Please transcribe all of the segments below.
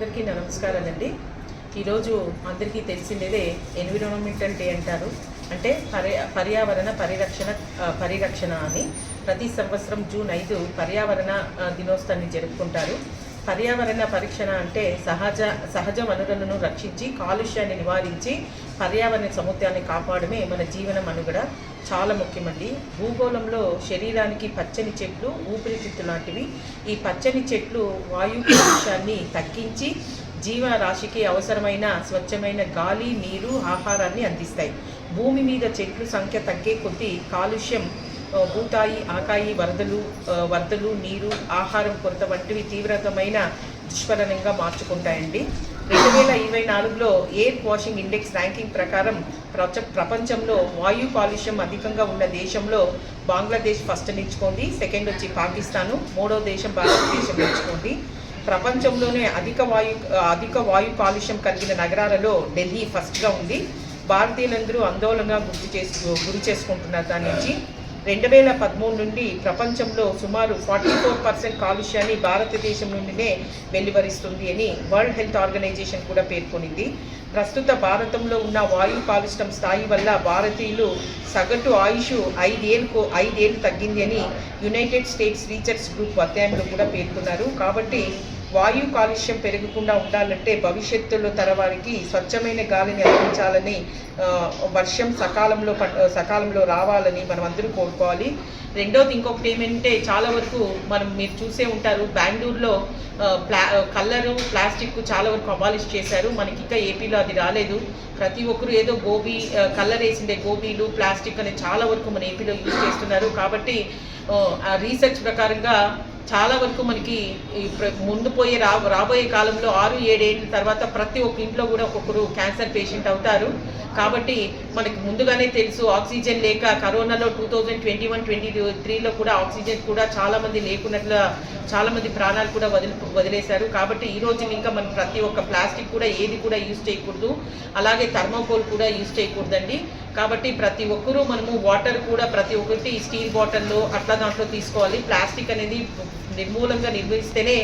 అందరికీ నమస్కారాలండి. ఈరోజు అందరికీ తెలిసిందేదే ఎన్విరాన్మెంటల్ డే అంటారు. అంటే పర్య పర్యావరణ పరిరక్షణ పరిరక్షణ అని. ప్రతి సంవత్సరం జూన్ ఐదు పర్యావరణ దినోత్సవాన్ని జరుపుకుంటారు. పర్యావరణ పరీక్షణ అంటే సహజ సహజ వనరులను రక్షించి కాలుష్యాన్ని నివారించి పర్యావరణ సముద్రాన్ని కాపాడమే మన జీవన మనుగడ. చాలా ముఖ్యమండి. భూగోళంలో శరీరానికి పచ్చని చెట్లు ఊపిరితిత్తు లాంటివి. ఈ పచ్చని చెట్లు వాయు కాలుష్యాన్ని తగ్గించి జీవరాశికి అవసరమైన స్వచ్ఛమైన గాలి నీరు ఆహారాన్ని అందిస్తాయి. భూమి మీద చెట్లు సంఖ్య తగ్గే కొద్దీ కాలుష్యం భూతాయి ఆకాయి వరదలు వరదలు నీరు ఆహారం కొరత వంటివి తీవ్రతమైన దుష్పరిణంగా మార్చుకుంటాయండి. రెండు వేల ఇరవై నాలుగులో ఎయిర్ వాషింగ్ ఇండెక్స్ ర్యాంకింగ్ ప్రకారం ప్రచ ప్రపంచంలో వాయు కాలుష్యం అధికంగా ఉన్న దేశంలో బంగ్లాదేశ్ ఫస్ట్ నిలుచుకోండి సెకండ్ వచ్చి పాకిస్తాను మూడో దేశం భారతదేశం నిలుచుకోండి ప్రపంచంలోనే అధిక వాయు అధిక వాయు కాలుష్యం కలిగిన నగరాలలో ఢిల్లీ ఫస్ట్గా ఉంది. భారతీయులందరూ ఆందోళన గుర్తు చేసు గురి చేసుకుంటున్నారు దాని నుంచి. రెండు వేల పదమూడు నుండి ప్రపంచంలో సుమారు ఫార్టీ ఫోర్ పర్సెంట్ కాలుష్యాన్ని భారతదేశం నుండినే వెలువరిస్తుంది అని వరల్డ్ హెల్త్ ఆర్గనైజేషన్ కూడా పేర్కొనింది. ప్రస్తుత భారతంలో ఉన్న వాయు కాలుష్యం స్థాయి వల్ల భారతీయులు సగటు ఆయుష్ ఐదేళ్ళు ఐదేళ్ళు తగ్గింది అని యునైటెడ్ స్టేట్స్ రీసెర్చ్ గ్రూప్ అధ్యాయంలో కూడా పేర్కొన్నారు. కాబట్టి వాయు కాలుష్యం పెరగకుండా ఉండాలంటే భవిష్యత్తులో తరవారికి స్వచ్ఛమైన గాలిని అందించాలని వర్షం సకాలంలో పట్ సకాలంలో రావాలని మనం అందరూ కోరుకోవాలి. రెండోది ఇంకొకటి ఏమంటే చాలా వరకు మనం మీరు చూసే ఉంటారు బెంగళూరులో ప్లా కలరు ప్లాస్టిక్ చాలా వరకు అబాలిష్ చేశారు. మనకి ఇంకా ఏపీలో అది రాలేదు. ప్రతి ఒక్కరు ఏదో గోబీ కలర్ వేసిండే గోబీలు ప్లాస్టిక్ అనేది చాలా వరకు మన ఏపీలో యూజ్ చేస్తున్నారు. కాబట్టి ఆ రీసెర్చ్ ప్రకారంగా చాలా వరకు మనకి ముందు పోయే రా రాబోయే కాలంలో ఆరు ఏడేళ్ళ తర్వాత ప్రతి ఒక్క ఇంట్లో కూడా ఒక్కొక్కరు క్యాన్సర్ పేషెంట్ అవుతారు. కాబట్టి మనకి ముందుగానే తెలుసు ఆక్సిజన్ లేక కరోనాలో two thousand twenty one twenty త్రీలో కూడా ఆక్సిజన్ కూడా చాలామంది లేకున్నట్ల ప్రాణాలు కూడా వదిలి వదిలేశారు. కాబట్టి ఈ రోజు ఇంకా మనం ప్రతి ఒక్క ప్లాస్టిక్ కూడా ఏది కూడా యూజ్ చేయకూడదు. అలాగే థర్మోకోల్ కూడా యూజ్ చేయకూడదండి. కాబట్టి ప్రతి ఒక్కరూ మనము వాటర్ కూడా ప్రతి ఒక్కటి స్టీల్ బాటిల్లో అట్లా దాంట్లో తీసుకోవాలి. ప్లాస్టిక్ అనేది నిర్మూలంగా నిర్వహిస్తేనే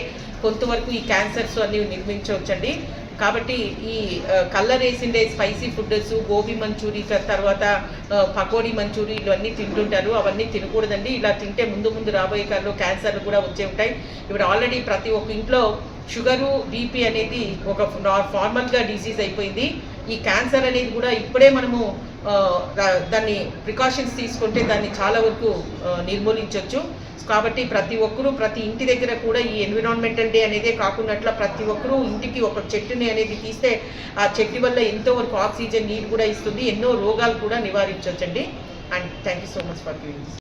కొంతవరకు ఈ క్యాన్సర్స్ అన్ని నిర్మించవచ్చండి. కాబట్టి ఈ ఆ, కలర్ వేసిండే స్పైసీ ఫుడ్స్ గోబీ మంచూరి తర్వాత పకోడీ మంచూరి ఇవన్నీ తింటుంటారు. అవన్నీ తినకూడదండి. ఇలా తింటే ముందు ముందు రాబోయే కాలంలో క్యాన్సర్లు కూడా వచ్చే ఉంటాయి. ఇప్పుడు ఆల్రెడీ ప్రతి ఒక్క ఇంట్లో షుగరు బీపీ అనేది ఒక ఫార్మల్గా డిసీజ్ అయిపోయింది. ఈ క్యాన్సర్ అనేది కూడా ఇప్పుడే మనము దాన్ని ప్రికాషన్స్ తీసుకుంటే దాన్ని చాలా వరకు నిర్మూలించవచ్చు కాబట్టి ప్రతి ఒక్కరూ ప్రతి ఇంటి దగ్గర కూడా ఈ ఎన్విరాన్మెంటల్ డే అనేదే కాకున్నట్ల ప్రతి ఒక్కరూ ఇంటికి ఒక చెట్టుని అనేది తీస్తే ఆ చెట్టు వల్ల ఎంతో వరకు ఆక్సిజన్ నీరు కూడా ఇస్తుంది. ఎన్నో రోగాలు కూడా నివారించవచ్చండి and thank you so much for giving